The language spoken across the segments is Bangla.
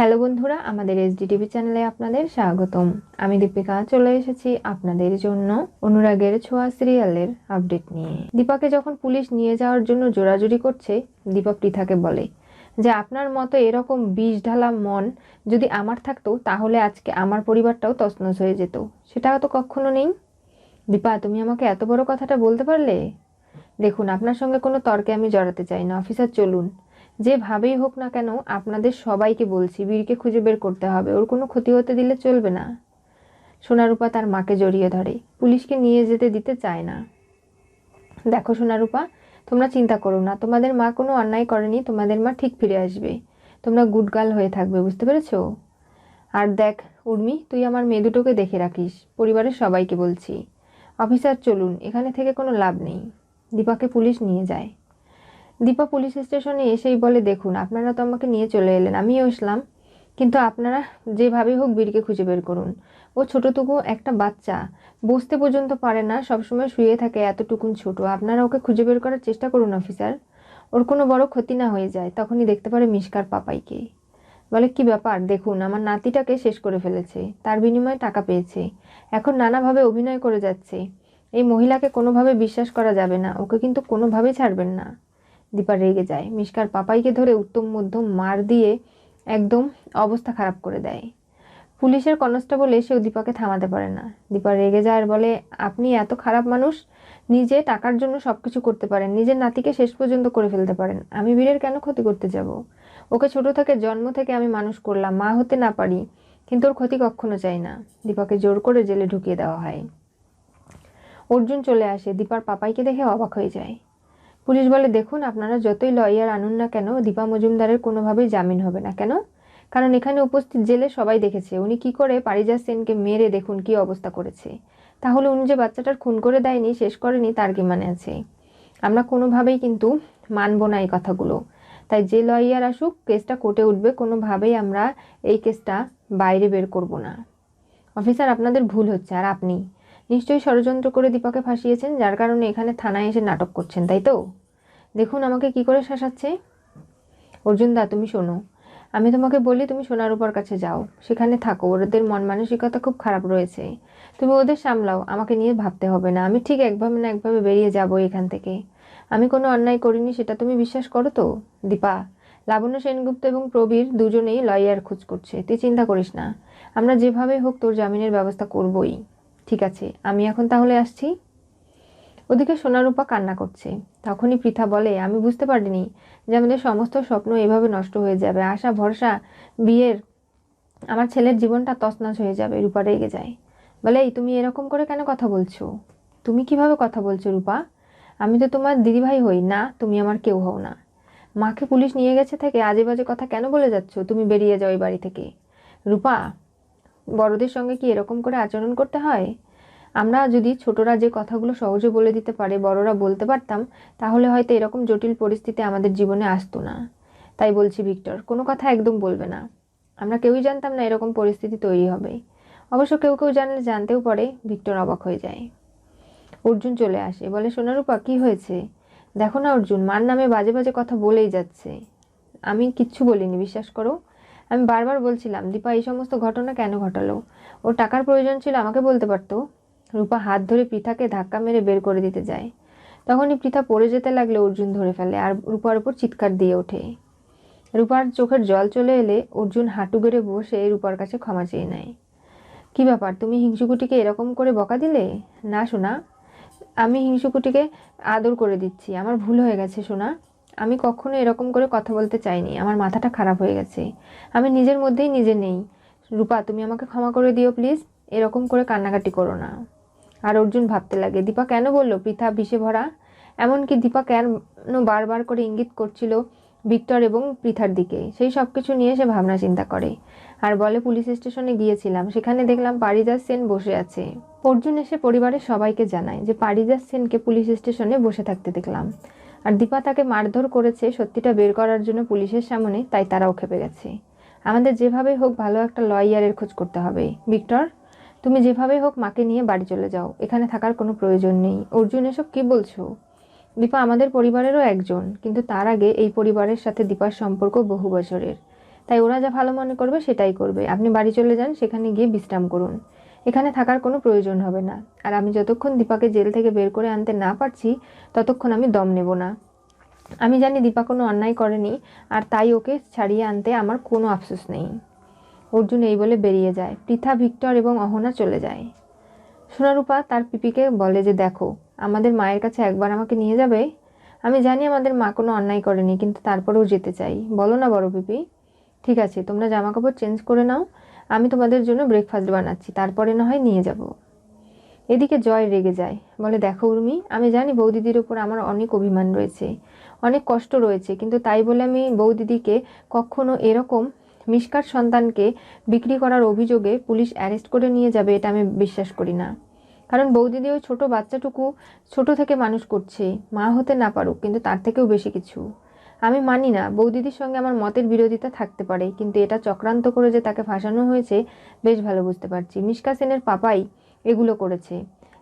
হ্যালো বন্ধুরা, আমাদের এসডি টিভি চ্যানেলে আপনাদের স্বাগতম। আমি দীপিকা, চলে এসেছি আপনাদের জন্য অনুরাগের ছোঁয়া সিরিয়ালের আপডেট নিয়ে। দীপাকে যখন পুলিশ নিয়ে যাওয়ার জন্য জোরাজুরি করছে, দীপা পৃথাকে বলে যে, আপনার মতো এরকম বিষ ঢালা মন যদি আমার থাকতো, তাহলে আজকে আমার পরিবারটাও তছনছ হয়ে যেত। সেটা তো কখনো নেই? দীপা, তুমি আমাকে এত বড় কথাটা বলতে পারলে? দেখুন, আপনার সঙ্গে কোনো তর্কে আমি জড়াতে চাই না। অফিসার, চলুন। যেভাবেই হোক না কেন, আপনাদের সবাইকে বলছি, বীরকে খুঁজে বের করতে হবে। ওর কোনো ক্ষতি হতে দিলে চলবে না। সোনারূপা তার মাকে জড়িয়ে ধরে। পুলিশকে নিয়ে যেতে দিতে চায় না। দেখো সোনারূপা, তোমরা চিন্তা করো না। তোমাদের মা কোনো অন্যায় করেনি, তোমাদের মা ঠিক ফিরে আসবে। তোমরা গুডগাল হয়ে থাকবে, বুঝতে পেরেছ? আর দেখ, উর্মি, তুই আমার মেয়ে দুটোকে দেখে রাখিস। পরিবারের সবাইকে বলছি। অফিসার, চলুন। এখানে থেকে কোনো লাভ নেই। দীপাকে পুলিশ নিয়ে যায়। দীপা পুলিশ স্টেশনে এসেই বলে, দেখুন, আপনারা তো আমাকে নিয়ে চলে এলেন, আমিও আসলাম কিন্তু আপনারা যেভাবেই হোক বীরকে খুঁজে বের করুন। ও ছোটোটুকু একটা বাচ্চা। বসতে পর্যন্ত পারে না, সবসময় শুয়ে থাকে, এতটুকুন ছোট। আপনারা ওকে খুঁজে বের করার চেষ্টা করুন, অফিসার। ওর কোনো বড় ক্ষতি না হয়ে যায়, তখনই দেখতে পারে মিসকার পাপাইকে। বলে, কি ব্যাপার? দেখুন, আমার নাতিটাকে শেষ করে ফেলেছে। তার বিনিময়ে টাকা পেয়েছে। এখন নানাভাবে অভিনয় করে যাচ্ছে। এই মহিলাকে কোনোভাবে বিশ্বাস করা যাবে না। ওকে কিন্তু কোনোভাবেই ছাড়বেন না। দীপা রেগে যায়। মিসকার পাপাইকে ধরে উত্তম মধ্যম মার দিয়ে একদম অবস্থা খারাপ করে দেয়। পুলিশের কনস্টেবল এসেও দীপাকে থামাতে পারে না। দীপা রেগে যায় আর বলে, আপনি এত খারাপ মানুষ, নিজে টাকার জন্য সব কিছু করতে পারেন, নিজের নাতিকে শেষ পর্যন্ত করে ফেলতে পারেন। আমি বীরের কেন ক্ষতি করতে যাব? ওকে ছোট থেকে জন্ম থেকে আমি মানুষ করলাম, মা হতে না পারি, কিন্তু ওর ক্ষতি কখনো চাই না। দীপাকে জোর করে জেলে ঢুকিয়ে দেওয়া হয়। অর্জুন চলে আসে। দীপার পাপাইকে দেখে অবাক হয়ে যায়। পুলিশ বলে, দেখুন, আপনারা যতই লয়ার আনুন না কেন, দীপা মজুমদারের কোনোভাবেই জামিন হবে না। কেন? কারণ এখানে উপস্থিত জেলে সবাই দেখেছে। উনি কি করে পারিজাত সেনকে মেরে, দেখুন কি অবস্থা করেছে। তাহলে উনি যে বাচ্চাটার খুন করে দেয়নি, শেষ করেনি, তার কি মানে আছে? আমরা কোনোভাবেই কিন্তু মানব না এই কথাগুলো। তাই যে লয়ার আসুক, কেসটা কোর্টে উঠবে, কোনোভাবেই আমরা এই কেসটা বাইরে বের করব না। অফিসার, আপনাদের ভুল হচ্ছে, আর আপনি? নিশ্চয়ই ষড়যন্ত্র করে দীপাকে ফাঁসিয়েছেন, যার কারণে এখানে থানায় এসে নাটক করছেন, তাই তো? দেখুন আমাকে কি করে শাসাচ্ছে। অর্জুন দা, তুমি শোনো। আমি তোমাকে বলি, তুমি সোনার উপর কাছে যাও। সেখানে থাকো, ওদের মন মানসিকতা খুব খারাপ রয়েছে। তুমি ওদের সামলাও, আমাকে নিয়ে ভাবতে হবে না। আমি ঠিক একভাবে না একভাবে বেরিয়ে যাব এখান থেকে। আমি কোনো অন্যায় করিনি, সেটা তুমি বিশ্বাস করো তো? দীপা, লাবণ্য সেনগুপ্ত এবং প্রবীর দুজনেই লয়ার খোঁজ করছে। তুই চিন্তা করিস না। আমরা যেভাবে হোক তোর জামিনের ব্যবস্থা করবই। ঠিক আছে, আমি এখন তাহলে আসছি। ওদিকে সোনারূপা কান্না করছে। তখনই পৃথা বলে, আমি বুঝতে পারিনি যে আমাদের সমস্ত স্বপ্ন এভাবে নষ্ট হয়ে যাবে। আশা, ভরসা, বিয়ের আমার ছেলের জীবনটা তছনছ হয়ে যাবে, রূপা রেগে যায়। বলে, এই, তুমি এরকম করে কেন কথা বলছো? তুমি কীভাবে কথা বলছো রূপা? আমি তো তোমার দিদিভাই হই, না, তুমি আমার কেউ হও না। মাকে পুলিশ নিয়ে গেছে থেকে আজে বাজে কথা কেন বলে যাচ্ছ? তুমি বেরিয়ে যাও এই বাড়ি থেকে। রূপা বড়দের সঙ্গে কি এরকম করে আচরণ করতে হয়? আমরা যদি ছোটরা যে কথাগুলো সহজে বলে দিতে পারে, বড়রা বলতে পারতাম, তাহলে হয়তো এরকম জটিল পরিস্থিতি আমাদের জীবনে আসতো না। তাই বলছি, ভিক্টর, কোনো কথা একদম বলবে না। আমরা কেউই জানতাম না এরকম পরিস্থিতি তৈরি হবে। অবশ্য কেউ কেউ জানলে জানতেও পারে, ভিক্টর অবাক হয়ে যায়। অর্জুন চলে আসে, বলে, সোনারূপা, কি হয়েছে? দেখো না, অর্জুন, মার নামে বাজে বাজে কথা বলেই যাচ্ছে। আমি কিচ্ছু বলিনি, বিশ্বাস করো। আমি বারবার বলছিলাম, দীপা, এই সমস্ত ঘটনা কেন ঘটালো? ওর টাকার প্রয়োজন ছিল, আমাকে বলতে পারতো? রূপা হাত ধরে পৃথাকে ধাক্কা মেরে বের করে দিতে যায়। তখনই পৃথা পড়ে যেতে লাগলে অর্জুন ধরে ফেলে আর রূপার উপর চিৎকার দিয়ে ওঠে। রূপার চোখের জল চলে এলে অর্জুন হাঁটু গেড়ে বসে রূপার কাছে ক্ষমা চেয়ে নেয়। কী ব্যাপার, তুমি হিংসুকুটিকে এরকম করে বকা দিলে? না শোনা আমি হিংসুকুটিকে আদর করে দিচ্ছি, আমার ভুল হয়ে গেছে শোনা আমি কখনো এরকম করে কথা বলতে চাইনি। আমার মাথাটা খারাপ হয়ে গেছে। আমি নিজের মধ্যেই নিজে নেই। রূপা, তুমি আমাকে ক্ষমা করে দিও, প্লিজ। এরকম করে কান্নাকাটি করো না। আর অর্জুন ভাবতে লাগে, দীপা কেন বলল, পৃথা বিষে ভরা? এমনকি দীপা কেন বারবার করে ইঙ্গিত করছিল ভিক্টর এবং পৃথার দিকে? সেই সব কিছু নিয়ে সে ভাবনা চিন্তা করে। আর বলে, পুলিশ স্টেশনে গিয়েছিলাম। সেখানে দেখলাম পারিজাত সেন বসে আছে। অর্জুন এসে পরিবারের সবাইকে জানায় যে, পারিজাত সেনকে পুলিশ স্টেশনে বসে থাকতে দেখলাম। আর দীপা তাকে মারধর করেছে, সত্যিটা বের করার জন্য পুলিশের সামনে, তাই তারাও খেপে গেছে। আমাদের যেভাবেই হোক ভালো একটা লয়ারের খোঁজ করতে হবে। ভিক্টর, তুমি যেভাবে হোক মাকে নিয়ে বাড়ি চলে যাও। এখানে থাকার কোনো প্রয়োজন নেই। অর্জুন, এসব কী বলছো? দীপা আমাদের পরিবারেরও একজন, কিন্তু তার আগে এই পরিবারের সাথে দীপার সম্পর্ক বহু বছরের। তাই ওরা যা ভালো মনে করবে সেটাই করবে। আপনি বাড়ি চলে যান, সেখানে গিয়ে বিশ্রাম করুন। এখানে থাকার কোনো প্রয়োজন হবে না। আর আমি যতক্ষণ দীপাকে জেল থেকে বের করে আনতে না পারছি, ততক্ষণ আমি দম নেব না। আমি জানি দীপা কোনো অন্যায় করেনি, আর তাই ওকে ছাড়িয়ে আনতে আমার কোনো আফসোস নেই। অর্জুন এই বলে বেরিয়ে যায়। পৃথা, ভিক্টর এবং অহনা চলে যায়। সোনারূপা তার পিপিকে বলে যে, দেখো, আমাদের মায়ের কাছে একবার আমাকে নিয়ে যাবে? আমি জানি আমাদের মা কোনো অন্যায় করেনি, কিন্তু তারপরেও যেতে চাই। বলো না বড় পিপি। ঠিক আছে, তোমরা জামা কাপড় চেঞ্জ করে নাও। আমি তোমাদের জন্য ব্রেকফাস্ট বানাচ্ছি, তারপরে না হয় নিয়ে যাব। এদিকে জয় রেগে যায়, বলে, দেখো উর্মি, আমি জানি বৌদিদির উপর আমার অনেক অভিমান রয়েছে, অনেক কষ্ট রয়েছে, কিন্তু তাই বলে আমি বৌদিদিকে কখনো এরকম মিসকার সন্তানকে বিক্রি করার অভিযোগে পুলিশ অ্যারেস্ট করে নিয়ে যাবে, এটা আমি বিশ্বাস করি না। কারণ বৌদিদি ওই ছোট বাচ্চাটুকু ছোট থেকে মানুষ করছে, মা হতে না পারুক, কিন্তু তার থেকেও বেশি কিছু। আমি মানি না, বৌদিদির সঙ্গে আমার মতের বিরোধিতা থাকতে পারে, কিন্তু এটা চক্রান্ত করে যে তাকে ফাঁসানো হয়েছে, বেশ ভালো বুঝতে পারছি। মিশকা সেনের পাপাই এগুলো করেছে।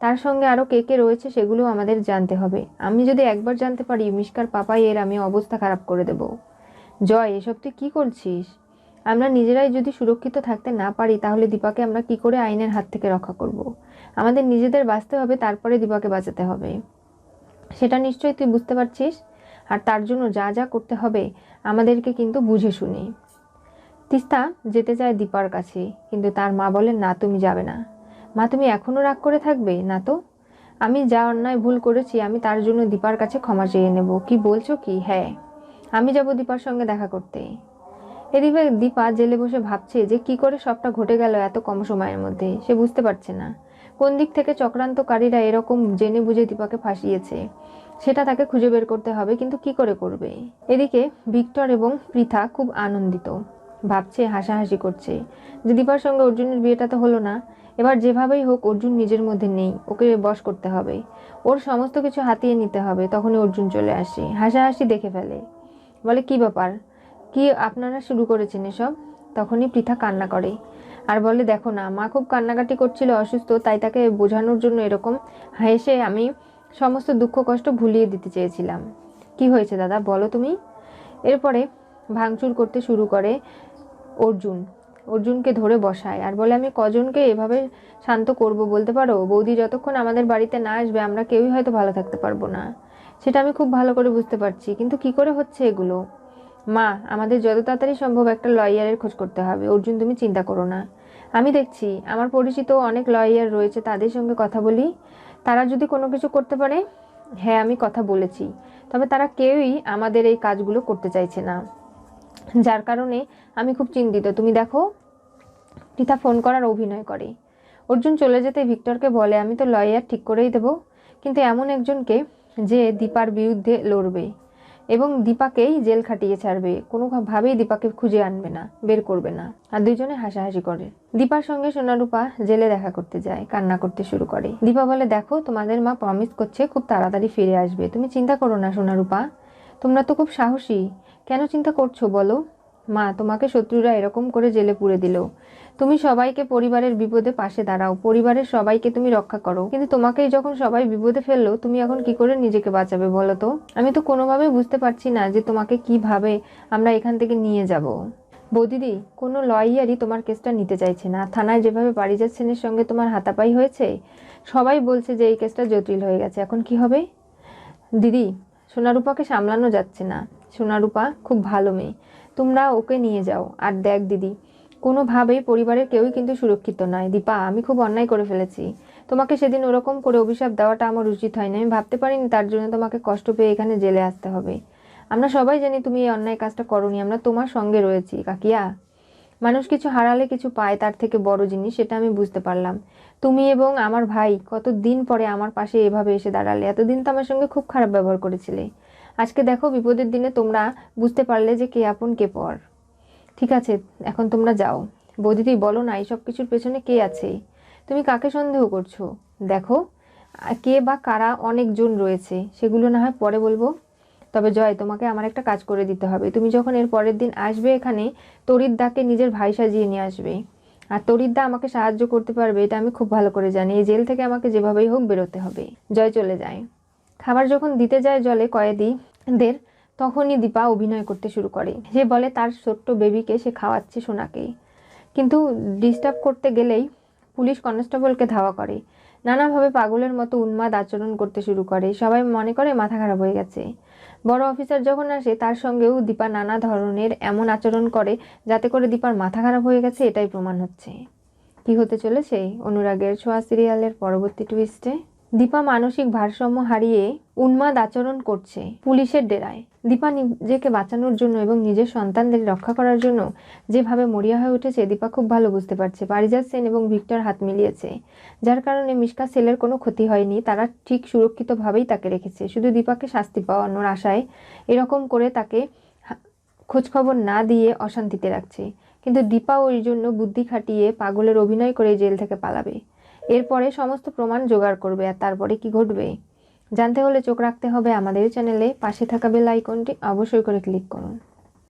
তার সঙ্গে আরও কে কে রয়েছে সেগুলো আমাদের জানতে হবে। আমি যদি একবার জানতে পারি মিশকার পাপাই এর, আমি অবস্থা খারাপ করে দেব। জয়, এসব তুই কী করছিস? আমরা নিজেরাই যদি সুরক্ষিত থাকতে না পারি, তাহলে দীপাকে আমরা কি করে আইনের হাত থেকে রক্ষা করব। আমাদের নিজেদের বাঁচতে হবে, তারপরে দীপাকে বাঁচাতে হবে। সেটা নিশ্চয়ই তুই বুঝতে পারছিস? আর তার জন্য যা যা করতে হবে আমাদেরকে কিন্তু বুঝে শুনে। তিস্তা যেতে চায় দীপার কাছে, কিন্তু তার মা বলেন, না, তুমি যাবে না। মা, তুমি এখনও রাগ করে থাকবে? না তো। আমি যা অন্যায় ভুল করেছি, আমি তার জন্য দীপার কাছে ক্ষমা চেয়ে নেব। কি বলছো কি? হ্যাঁ আমি যাব দীপার সঙ্গে দেখা করতে। এদিকে দীপা জেলে বসে ভাবছে যে কি করে সবটা ঘটে গেল এত কম সময়ের মধ্যে, সে বুঝতে পারছে না। কোন দিক থেকে চক্রান্তকারীরা এরকম জেনে বুঝে দীপাকে ফাঁসিয়েছে? সেটা তাকে খুঁজে বের করতে হবে, কিন্তু কি করে করবে? এদিকে ভিক্টর এবং পৃথা খুব আনন্দিত, ভাবছে, হাসাহাসি করছে যে দীপার সঙ্গে অর্জুনের বিয়েটা তো হলো না। এবার যেভাবেই হোক, অর্জুন নিজের মধ্যে নেই, ওকে বশ করতে হবে। ওর সমস্ত কিছু হাতিয়ে নিতে হবে, তখনই অর্জুন চলে আসে, হাসাহাসি দেখে ফেলে। বলে, কি ব্যাপার? কি আপনারা শুরু করেছেন এসব? তখনই পৃথা কান্না করে আর বলে, দেখো না, মা খুব কান্নাকাটি করছিল, অসুস্থ, তাই তাকে বোঝানোর জন্য এরকম হেসে আমি সমস্ত দুঃখ কষ্ট ভুলিয়ে দিতে চেয়েছিলাম। কি হয়েছে দাদা? বলো তুমি। এরপরে ভাঙচুর করতে শুরু করে অর্জুন। অর্জুনকে ধরে বসায় আর বলে, আমি কজনকে এভাবে শান্ত করব বলতে পারো? বৌদি যতক্ষণ আমাদের বাড়িতে না আসবে, আমরা কেউই হয়তো ভালো থাকতে পারব না। সেটা আমি খুব ভালো করে বুঝতে পারছি, কিন্তু কি করে হচ্ছে এগুলো? মা, আমাদের যত তাড়াতাড়ি সম্ভব একটা লয়ারের খোঁজ করতে হবে। অর্জুন, তুমি চিন্তা করো না। আমি দেখছি, আমার পরিচিত অনেক লয়ার রয়েছে, তাদের সঙ্গে কথা বলি। তারা যদি কোনো কিছু করতে পারে হ্যাঁ আমি কথা বলেছি। তবে তারা কেউই আমাদের এই কাজগুলো করতে চাইছে না। যার কারণে আমি খুব চিন্তিত। তুমি দেখো পৃথা ফোন করার অভিনয় করে। অর্জুন চলে যেতে ভিক্টরকে বলে, আমি তো লয়ার ঠিক করেই দেবো। কিন্তু এমন একজনকে যে দীপার বিরুদ্ধে লড়বে। এবং দীপাকেই জেল খাটিয়ে ছাড়বে। কোনোভাবেই দীপাকে খুঁজে আনবে না, বের করবে না। আর দুইজনে হাসাহাসি করে। দীপার সঙ্গে সোনারূপা জেলে দেখা করতে যায়, কান্না করতে শুরু করে। দীপা বলে, দেখো, তোমাদের মা প্রমিস করছে খুব তাড়াতাড়ি ফিরে আসবে। তুমি চিন্তা করো না, সোনারূপা। তোমরা তো খুব সাহসী। কেন চিন্তা করছ বলো? মা, তোমাকে শত্রুরা এরকম করে জেলে পুরে দিল। তুমি সবাইকে পরিবারের বিপদে পাশে দাঁড়াও, পরিবারের সবাইকে তুমি রক্ষা করো। কিন্তু তোমাকেই যখন সবাই বিপদে ফেলল, তুমি এখন কি করে নিজেকে বাঁচাবে বলো তো? আমি তো কোনোভাবে বুঝতে পারছি না যে তোমাকে কীভাবে আমরা এখান থেকে নিয়ে যাব। বৌদিদি, কোনো লয়ারই তোমার কেসটা নিতে চাইছে না। থানায় যেভাবে পারিজাত সেনের সঙ্গে তোমার হাতাপাই হয়েছে? সবাই বলছে যে এই কেসটা জটিল হয়ে গেছে। এখন কি হবে? দিদি, সোনারূপাকে সামলানো যাচ্ছে না। সোনারূপা খুব ভালো মেয়ে। তোমরা ওকে নিয়ে যাও। আর দেখ দিদি কোনোভাবেই পরিবারের কেউই কিন্তু সুরক্ষিত নয়। দীপা, আমি খুব অন্যায় করে ফেলেছি। তোমাকে সেদিন ওরকম করে অভিশাপ দেওয়াটা আমার উচিত হয়নি। আমি ভাবতে পারিনি তার জন্য তোমাকে কষ্ট পেয়ে এখানে জেলে আসতে হবে। আমরা সবাই জানি তুমি এই অন্যায় কাজটা করনি। আমরা তোমার সঙ্গে রয়েছি। কাকিয়া, মানুষ কিছু হারালে কিছু পায়, তার থেকে বড় জিনিস সেটা আমি বুঝতে পারলাম। তুমি এবং আমার ভাই কত দিন পরে আমার পাশে এভাবে এসে দাঁড়ালে? এতদিন তো আমার সঙ্গে খুব খারাপ ব্যবহার করেছিলে। আজকে দেখো বিপদের দিনে তোমরা বুঝতে পারলে যে কে আপন, কে পর। ঠিক আছে, এখন তোমরা যাও। বৌদিদি বলো না, এইসব কিছুর পেছনে কে আছে? তুমি কাকে সন্দেহ করছ? দেখো কে বা কারা অনেকজন রয়েছে, সেগুলো না হয় পরে বলব। তবে জয়, তোমাকে আমার একটা কাজ করে দিতে হবে। তুমি যখন এর পরের দিন আসবে এখানে তরিদ্দাকে নিজের ভাই সাজিয়ে নিয়ে আসবে। আর তরিদ্দা আমাকে সাহায্য করতে পারবে, এটা আমি খুব ভালো করে জানি। এই জেল থেকে আমাকে যেভাবেই হোক বেরোতে হবে। জয় চলে যায়। খাবার যখন দিতে যায় জলে কয়েদিদের তখনই দীপা অভিনয় করতে শুরু করে। সে বলে, তার ছোট্ট বেবিকে সে খাওয়াচ্ছে সোনাকে কিন্তু ডিস্টার্ব করতে গেলেই পুলিশ কনস্টেবলকে ধাওয়া করে। নানাভাবে পাগলের মতো উন্মাদ আচরণ করতে শুরু করে। সবাই মনে করে মাথা খারাপ হয়ে গেছে। বড় অফিসার যখন আসে, তার সঙ্গেও দীপা নানা ধরনের এমন আচরণ করে যাতে করে দীপার মাথা খারাপ হয়ে গেছে, এটাই প্রমাণ হচ্ছে। কি হতে চলেছে অনুরাগের ছোঁয়া সিরিয়ালের পরবর্তী টুইস্টে দীপা মানসিক ভারসাম্য হারিয়ে উন্মাদ আচরণ করছে পুলিশের ডেরায়। দীপা নিজেকে বাঁচানোর জন্য এবং নিজের সন্তানদের রক্ষা করার জন্য যেভাবে মরিয়া হয়ে উঠেছে, দীপা খুব ভালো বুঝতে পারছে। পারিজাত সেন এবং ভিক্টর হাত মিলিয়েছে। যার কারণে মিশকা সেলের কোনো ক্ষতি হয়নি, তারা ঠিক সুরক্ষিতভাবেই তাকে রেখেছে। শুধু দীপাকে শাস্তি পাওয়ানোর আশায় এরকম করে তাকে খোঁজখবর না দিয়ে অশান্তিতে রাখছে। কিন্তু দীপা ওই জন্য বুদ্ধি খাটিয়ে পাগলের অভিনয় করে জেল থেকে পালাবে। এরপরে সমস্ত প্রমাণ জোগাড় করবে আর তারপরে কি ঘটবে? জানতে হলে চোখ রাখতে হবে আমাদের চ্যানেলে। পাশে থাকা বেল আইকনটি অবশ্যই করে ক্লিক করুন।